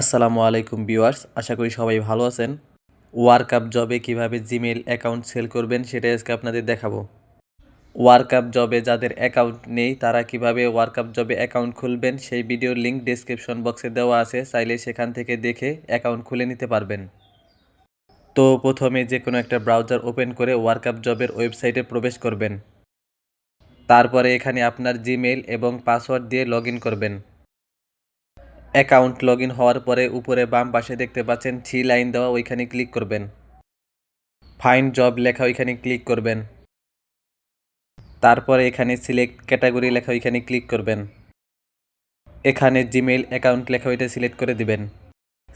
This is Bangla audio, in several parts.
আসসালামু আলাইকুম ভিউয়ার্স, আশা করি সবাই ভালো আছেন। ওয়ার্কআপ জবে কীভাবে জিমেল অ্যাকাউন্ট সেল করবেন সেটা আজকে আপনাদের দেখাবো। ওয়ার্কআপ জবে যাদের অ্যাকাউন্ট নেই, তারা কীভাবে ওয়ার্কআপ জবে অ্যাকাউন্ট খুলবেন সেই ভিডিওর লিঙ্ক ডেসক্রিপশন বক্সে দেওয়া আছে, চাইলে সেখান থেকে দেখে অ্যাকাউন্ট খুলে নিতে পারবেন। তো প্রথমে যে কোনো একটা ব্রাউজার ওপেন করে ওয়ার্কআপ জবের ওয়েবসাইটে প্রবেশ করবেন। তারপরে এখানে আপনার জিমেল এবং পাসওয়ার্ড দিয়ে লগ করবেন। অ্যাকাউন্ট লগ হওয়ার পরে উপরে বাম পাশে দেখতে পাচ্ছেন থ্রি লাইন দেওয়া ওইখানে ক্লিক করবেন। ফাইন্ড জব লেখা ওইখানে ক্লিক করবেন। তারপরে এখানে সিলেক্ট ক্যাটাগরি লেখা ওইখানে ক্লিক করবেন। এখানে জিমেইল অ্যাকাউন্ট লেখা ওইটা সিলেক্ট করে দিবেন।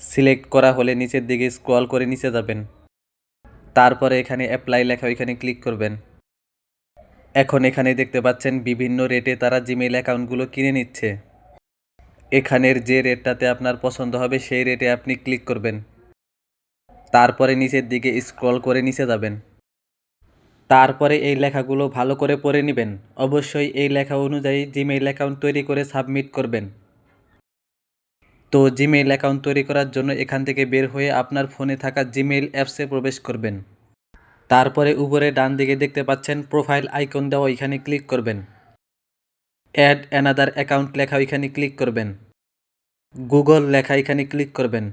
সিলেক্ট করা হলে নিচের দিকে স্ক্রল করে নিচে যাবেন। তারপরে এখানে অ্যাপ্লাই লেখা ওইখানে ক্লিক করবেন। এখন এখানে দেখতে পাচ্ছেন বিভিন্ন রেটে তারা জিমেইল অ্যাকাউন্টগুলো কিনে নিচ্ছে। এখানের যে রেটটাতে আপনার পছন্দ হবে সেই রেটে আপনি ক্লিক করবেন। তারপরে নিচের দিকে স্ক্রল করে নিচে যাবেন। তারপরে এই লেখাগুলো ভালো করে পড়ে নেবেন। অবশ্যই এই লেখা অনুযায়ী জিমেইল অ্যাকাউন্ট তৈরি করে সাবমিট করবেন। তো জিমেইল অ্যাকাউন্ট তৈরি করার জন্য এখান থেকে বের হয়ে আপনার ফোনে থাকা জিমেইল অ্যাপসে প্রবেশ করবেন। তারপরে উপরে ডান দিকে দেখতে পাচ্ছেন প্রোফাইল আইকন দেওয়া এখানে ক্লিক করবেন। অ্যাড অ্যানাদার অ্যাকাউন্ট লেখা ওইখানে ক্লিক করবেন। গুগল লেখা এখানে ক্লিক করবেন।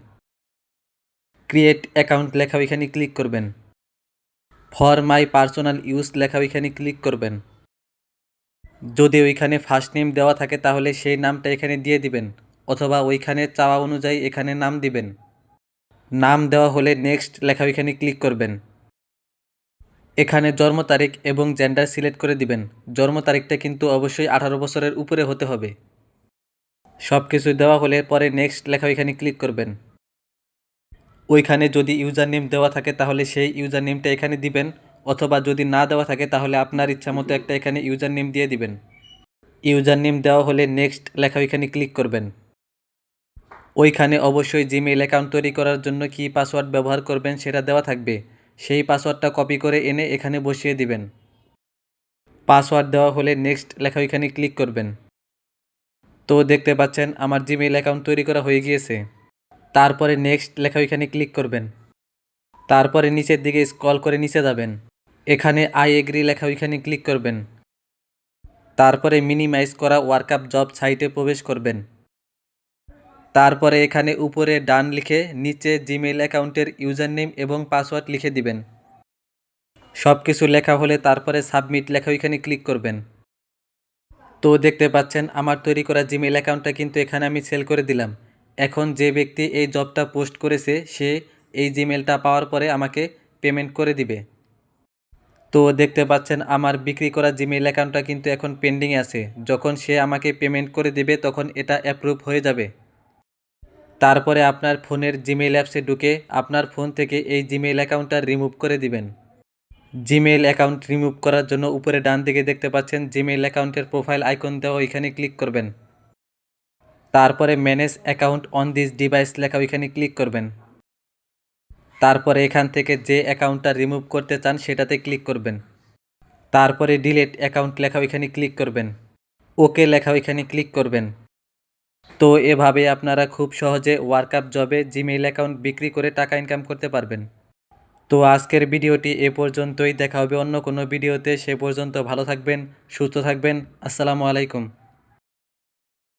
ক্রিয়েট অ্যাকাউন্ট লেখা ওইখানে ক্লিক করবেন। ফর মাই পার্সোনাল ইউজ লেখা ওইখানে ক্লিক করবেন। যদি ওইখানে ফার্স্ট নেম দেওয়া থাকে তাহলে সেই নামটা এখানে দিয়ে দিবেন, অথবা ওইখানে চাওয়া অনুযায়ী এখানে নাম দিবেন। নাম দেওয়া হলে নেক্সট লেখা ওইখানে ক্লিক করবেন। এখানে জন্ম তারিখ এবং জেন্ডার সিলেক্ট করে দিবেন। জন্ম তারিখটা কিন্তু অবশ্যই আঠারো বছরের উপরে হতে হবে। সব কিছু দেওয়া হলে পরে নেক্সট লেখা ওইখানে ক্লিক করবেন। ওইখানে যদি ইউজার নেম দেওয়া থাকে তাহলে সেই ইউজার নেমটা এখানে দিবেন, অথবা যদি না দেওয়া থাকে তাহলে আপনার ইচ্ছা মতো একটা এখানে ইউজার নেম দিয়ে দিবেন। ইউজার নেম দেওয়া হলে নেক্সট লেখা ওইখানে ক্লিক করবেন। ওইখানে অবশ্যই জিমেইল অ্যাকাউন্ট তৈরি করার জন্য কি পাসওয়ার্ড ব্যবহার করবেন সেটা দেওয়া থাকবে। সেই পাসওয়ার্ডটা কপি করে এনে এখানে বসিয়ে দিবেন। পাসওয়ার্ড দেওয়া হলে নেক্সট লেখা ওইখানে ক্লিক করবেন। তো দেখতে পাচ্ছেন আমার জিমেইল অ্যাকাউন্ট তৈরি করা হয়ে গিয়েছে। তারপরে নেক্সট লেখা ওইখানে ক্লিক করবেন। তারপরে নিচের দিকে স্ক্রল করে নিচে যাবেন। এখানে আই এগ্রি লেখা ওইখানে ক্লিক করবেন। তারপরে মিনিমাইজ করা ওয়ার্কআপ জব সাইটে প্রবেশ করবেন। তারপরে এখানে উপরে ডান লিখে নিচে জিমেইল অ্যাকাউন্টের ইউজার নেম এবং পাসওয়ার্ড লিখে দিবেন। সব কিছু লেখা হলে তারপরে সাবমিট লেখা ওইখানে ক্লিক করবেন। তো দেখতে পাচ্ছেন আমার তৈরি করা জিমেইল অ্যাকাউন্টটা কিন্তু এখানে আমি সেল করে দিলাম। এখন যে ব্যক্তি এই জবটা পোস্ট করেছে, সে এই জিমেলটা পাওয়ার পরে আমাকে পেমেন্ট করে দিবে। তো দেখতে পাচ্ছেন আমার বিক্রি করা জিমেইল অ্যাকাউন্টটা কিন্তু এখন পেন্ডিং আছে। যখন সে আমাকে পেমেন্ট করে দেবে, তখন এটা অ্যাপ্রুভ হয়ে যাবে। তারপরে আপনার ফোনের জিমেইল অ্যাপসে ঢুকে আপনার ফোন থেকে এই জিমেইল অ্যাকাউন্টটা রিমুভ করে দিবেন। জিমেইল অ্যাকাউন্ট রিমুভ করার জন্য উপরে ডান দিকে দেখতে পাচ্ছেন জিমেইল অ্যাকাউন্টের প্রোফাইল আইকন দেওয়া ওইখানে ক্লিক করবেন। তারপরে manage account on this device লেখা ওইখানে ক্লিক করবেন। তারপরে এখান থেকে যে অ্যাকাউন্টটা রিমুভ করতে চান সেটাতে ক্লিক করবেন। তারপরে ডিলেট অ্যাকাউন্ট লেখা ওইখানে ক্লিক করবেন। ওকে লেখা ওইখানে ক্লিক করবেন। তো এভাবে আপনারা খুব সহজে ওয়ার্কআপ জবে জিমেইল অ্যাকাউন্ট বিক্রি করে টাকা ইনকাম করতে পারবেন। তো আজকের ভিডিওটি এ পর্যন্তই। দেখা হবে অন্য কোনো ভিডিওতে। সে পর্যন্ত ভালো থাকবেন, সুস্থ থাকবেন। আসসালামু আলাইকুম।